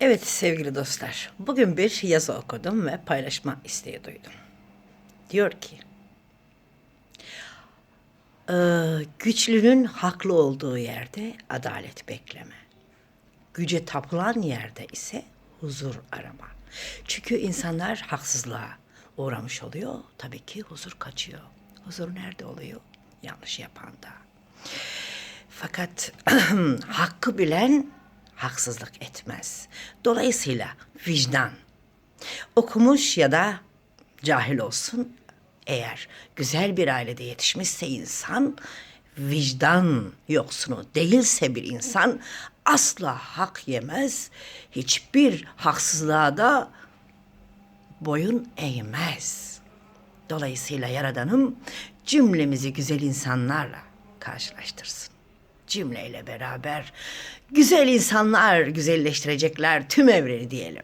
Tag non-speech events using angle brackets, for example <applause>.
Evet sevgili dostlar, bugün bir yazı okudum ve paylaşma isteği duydum. Diyor ki, "Ee, güçlünün haklı olduğu yerde adalet bekleme. Güce tapılan yerde ise huzur arama. Çünkü insanlar haksızlığa uğramış oluyor. Tabii ki huzur kaçıyor. Huzur nerede oluyor? Yanlış yapanda. Fakat <clears throat> hakkı bilen haksızlık etmez. Dolayısıyla vicdan okumuş ya da cahil olsun eğer güzel bir ailede yetişmişse insan vicdan yoksunu değilse bir insan asla hak yemez. Hiçbir haksızlığa da boyun eğmez. Dolayısıyla Yaradanım cümlemizi güzel insanlarla karşılaştırsın. Cümleyle beraber güzel insanlar güzelleştirecekler tüm evreni diyelim.